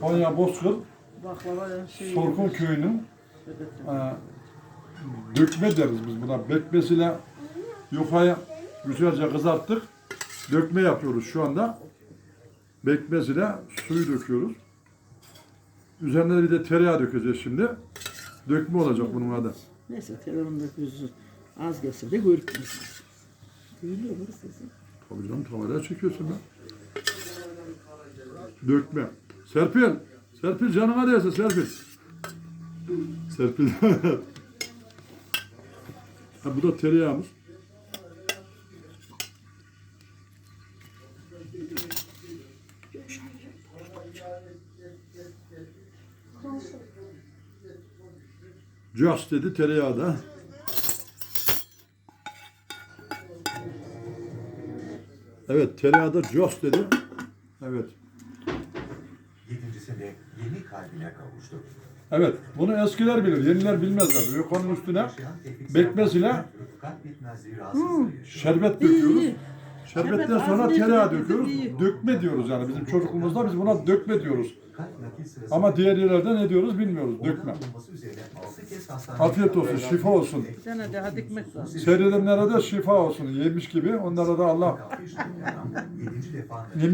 Konya Bozkır, Baklava şey. Sorkun köyünün e, dökme deriz biz buna. Bekmesiyle yufayı güzelce kızarttık. Dökme yapıyoruz şu anda. Bekmesiyle suyu döküyoruz. Üzerine bir de tereyağı dökeceğiz şimdi. Dökme olacak bunun adı. Neyse telefonda gözü az gelse de görükmez. Duyuluyor mu sesi? Tabii canım kameraya çekiyorsun lan. Dökme. Serpil. Serpil canıma değse Serpil. Serpil. ha, bu da tereyağımız. Just dedi tereyağı da. Evet tereyağı da Just dedi. Evet. Yedincisinde yeni kalbine kavuştu. Evet. Bunu eskiler bilir. Yeniler bilmezler. Yokanın üstüne Yaşayan Tevfik bekmez ile şerbet döküyoruz. Şerbetten Şerbet sonra tereyağı döküyoruz. Dökme diyoruz yani bizim çocukluğumuzda biz buna dökme diyoruz. Ama diğer yerlerde ne diyoruz bilmiyoruz. Dökme. Afiyet olsun, şifa olsun. Seyredenlere de şifa olsun. Yemiş gibi. Onlara da Allah